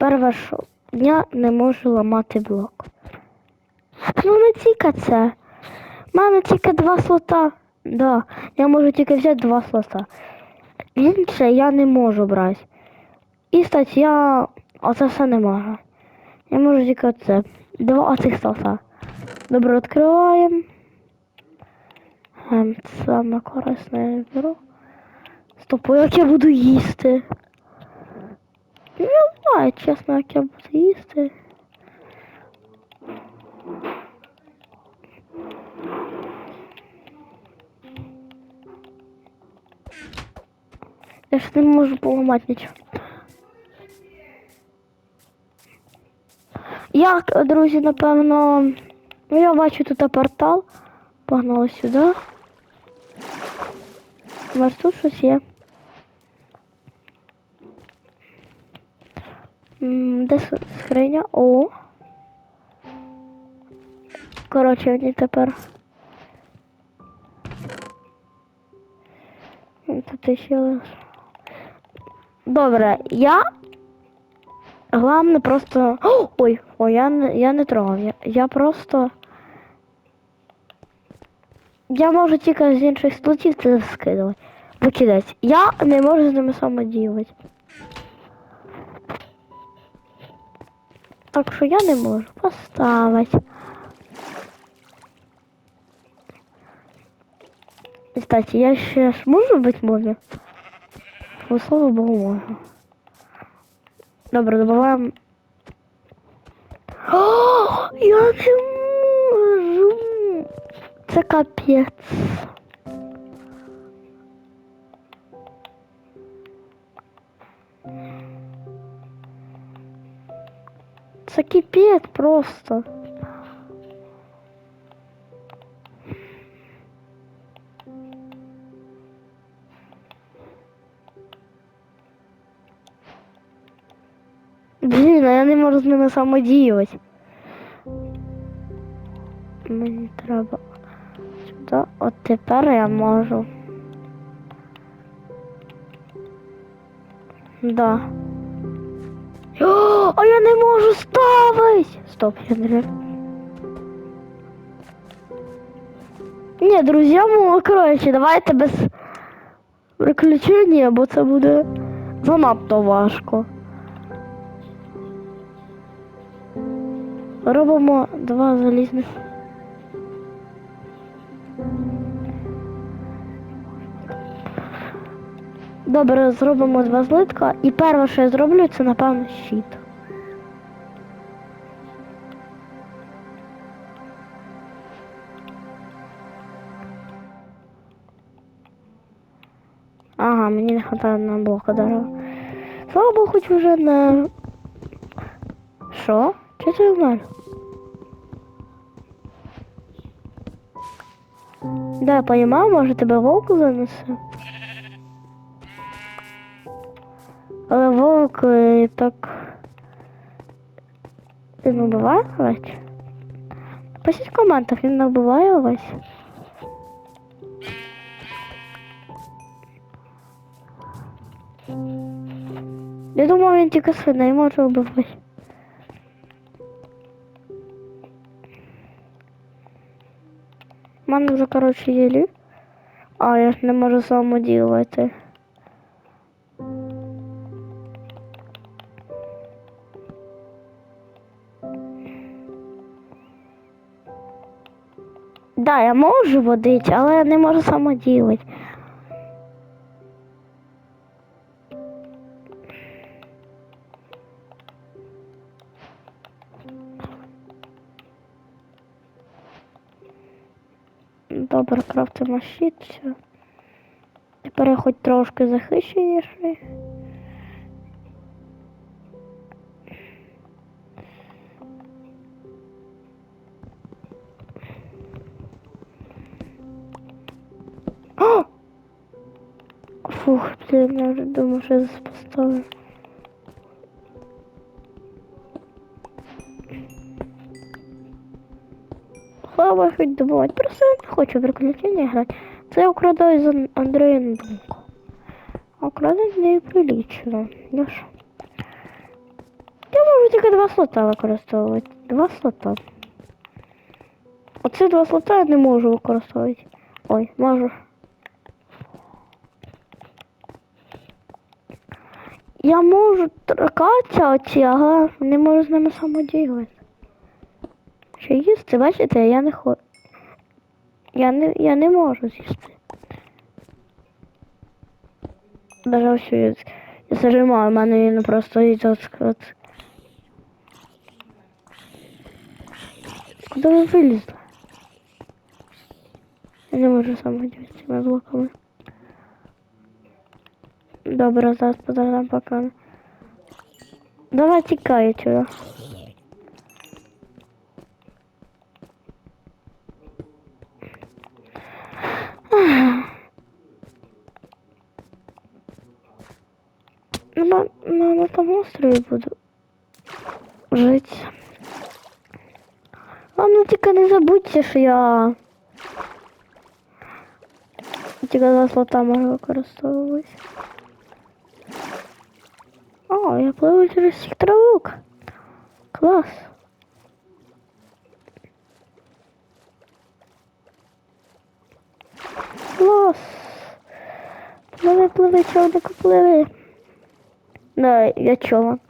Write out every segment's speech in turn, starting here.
Перше, що я не можу ламати блок. Ну не тільки це. У мене тільки два слота. Да, я можу тільки взяти два слота. Інше я не можу брати. І стать я оце все не можу. Я можу тільки оце. Два оцих слота. Добре, відкриваємо. Ем, Саме корисне беру. Стоп, як я буду їсти? Не знаю, чесно, як я буду їсти. Я ж не можу поламати нічого. Як, друзі, напевно. Ну, я бачу тут портал. Погнали сюди. Може тут щось є. Де скриня? О. Коротше, вони тепер. Тут ще лиш. Добре, я. Главне просто. Ой, ой, я не, я не трогав. Я, я просто. Я можу тільки з інших слотів це скидувати. Викидати. Я не можу з ними самодіювати. Так що я не можу поставити. Кстати, я ще можу бути мові? Бо, слава Богу, можу. Добре, добаваємо. О, я не можу. Це капець. Це кипить просто. Блін, а я не можу з ними самодіювати. Мені треба сюди. От тепер я можу. Да. А я не можу ставить! Стоп, я не. Ні, друзі, ну, коротше, давайте без приключення, бо це буде занадто важко. Робимо два залізних. Добре, зробимо два злитка. І перше, що я зроблю, це напевно щит. Ага, мені не хватає на блока дерева. Слава Богу, хоч вже не. Що? Чи це в мене? Да, я понимаю, може тебе вовк занесе. Але вовк е, так. Він вбиває овець? Пишіть в коментах, він не вбиває овець. Я думав, він тільки свиней може вбивати. У мене вже, коротше, є лі. А, я ж не можу самоділувати. Да, я можу водити, але я не можу самоділити. Добре, крафтимо щит, все. Тепер я хоч трошки захищеніший. Фух, блін, я вже думав, що я поставив. Слава хоч добувати. Просто я не хочу приключення грати. Це я украдаю з Ан- Андрея думку. А украдати не прилічно. Ну що? тільки два слота використовувати. Два слота. Оці два слота я не можу використовувати. Ой, можу. Я можу торкатися оці, ага, не можу з ними самодіяти. Що їсти, бачите, я не хочу. Я не, я не можу з'їсти. Даже ось я, я зажимаю, в мене він просто йде от. Куди ви вилізли? Я не можу самодіяти з цими блоками. Добре, зараз подождем пока. Давай тікай отсюда. Ну, на, на, на том острові буду жити. Главное, тільки не забудьте, що я тільки два слота можу використовувати. О, я пливу через сектровик. Клас. Клас. Пливи, пливи, човнику, пливи. Да, я човен.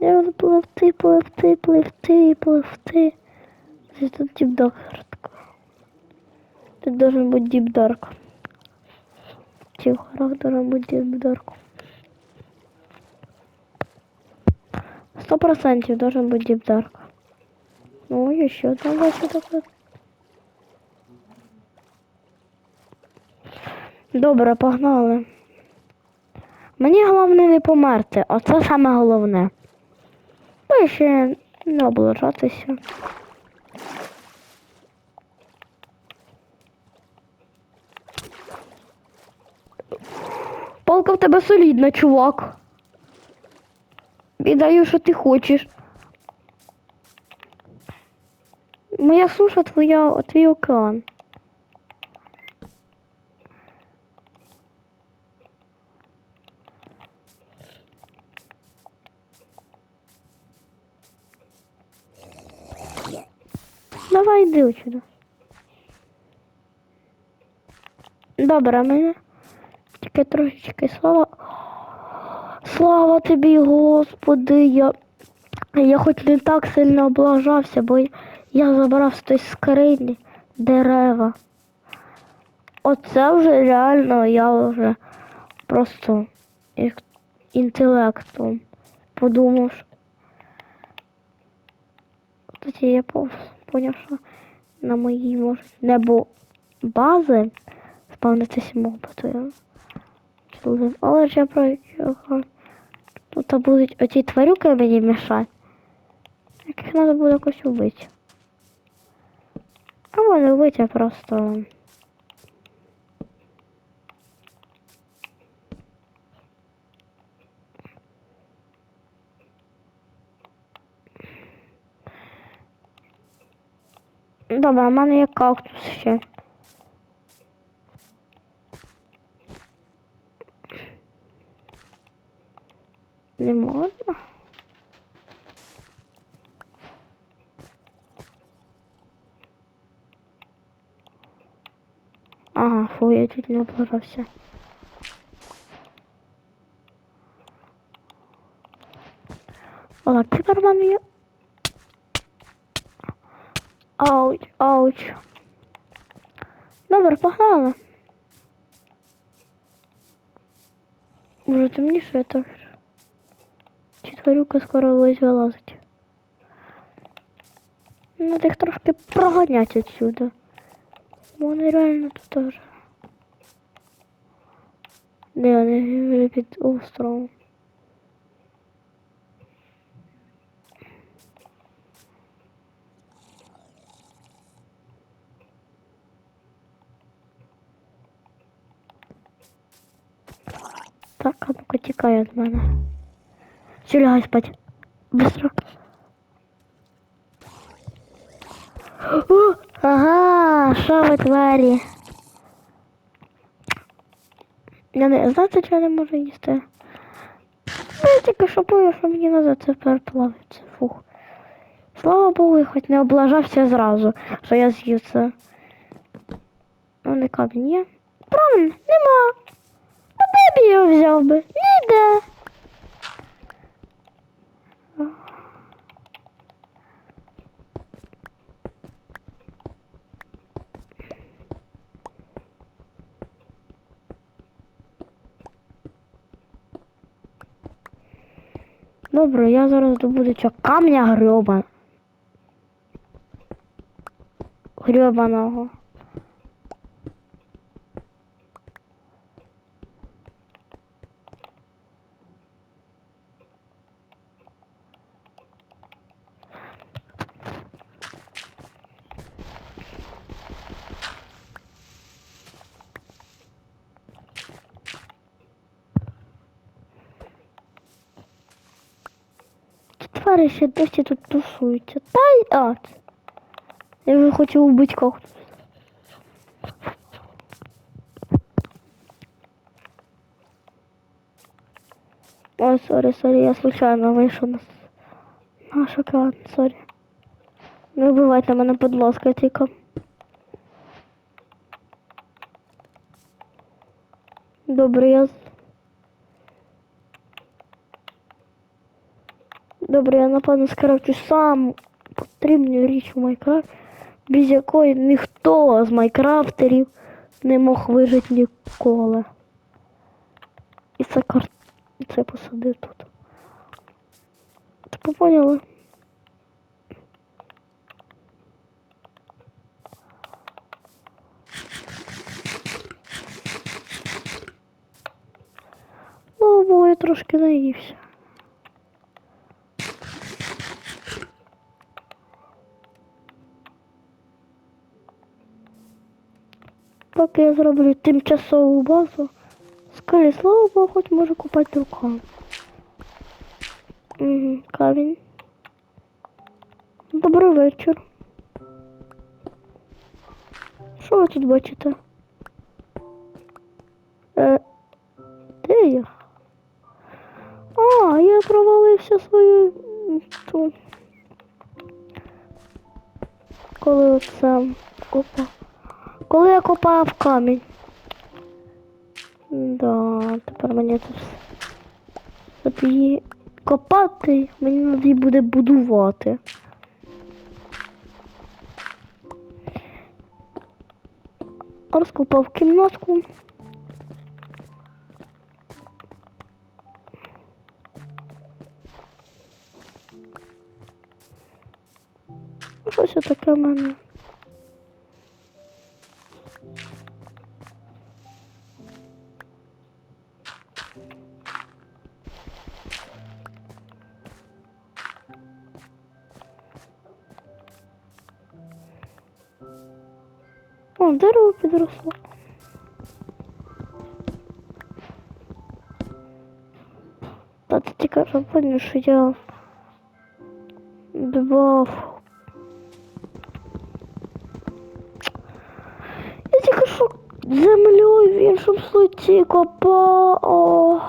Я буду пливти, пливти, пливти, пливти. Здесь тут дипдок. Тут должен быть дипдарк. В тех горах должен. Сто процентов должен быть дипдарк. Ну, еще там бачу такое. Добре, погнали. Мені головне не померти, оце саме головне. Ну і ще не облажатися. В тебе солідна, чувак. Віддаю, що ти хочеш. Моя суша твоя, твій океан. Давай йди сюди. Добре, мене тільки трошечки слава. Слава тобі, Господи, я, я хоч не так сильно облажався, бо я забрав з той скрині дерева. Оце вже реально я вже просто інтелектом подумав. Тоді я поняв, що на моїй можуть небо бази спавнитися мопитою. Але я про тут будуть оці тварюки мені мішати. Яких треба буде якось вбити. Або не вбити, а просто. Добре, в мене є кактус ще. Не можна? Ага, фу, я чуть не тепер в мене є. Ауч, ауч. Добре, погнали. Може темніше так. Чи тварюка скоро весь вилазить. Надо їх трошки проганять отсюда. Вони реально тут теж. Де вони під островом. Так, а ну-ка тікай від мене. Все, лягай спать. Быстро. О, ага, що ви тварі? Я не знаєте, що я не можу їсти. Ну, я тільки що пою, що мені назад це переплавиться. Фух. Слава Богу, я хоч не облажався зразу, що я з'їв це. Ну, не камінь є. Правильно, нема. А де б його взяв би? Ніде. Добре, я зараз добуду цього камня грьоба. Грьобаного. Твари ще досі тут тусуються. Та й а. Я вже хочу убити когось. Ой, сорі, сорі, я случайно вийшов на, на шоколад, сорі. Не вбивайте мене, будь ласка, тільки. Добре, я. Добре, я напевно скрафчу сам потрібну річ у Майнкрафт, без якої ніхто з майкрафтерів не мог вижити ніколи. І це кар... це посадив тут. Типу поняли? Слава Богу, я трошки наївся. Поки я зроблю тимчасову базу, скорі, слава Богу, хоч можу купати руками. Угу, камінь. Добрий вечір. Що ви тут бачите? Е, де я? А, я провалився свою ту. Коли оце копав. Коли я копав камінь. Да, тепер мені все. Щоб її копати, мені треба її буде будувати. Розкопав кімнатку. Щось таке в мене. підросло. Та ти тільки що поняв, що я дбав. Я тільки що землею в іншому слоті копав.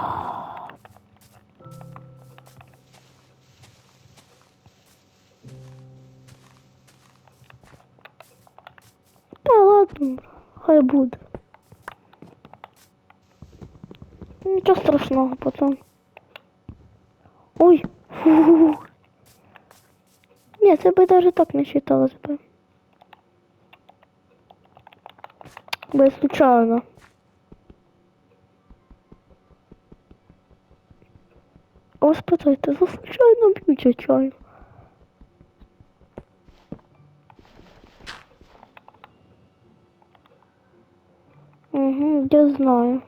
Хай буде. Нічого страшного потім. Ой, фу. Ні, це би навіть так не считалось би. Бо случайно. О, спитайте, за случайно б'ють чаю. Угу, я знаю.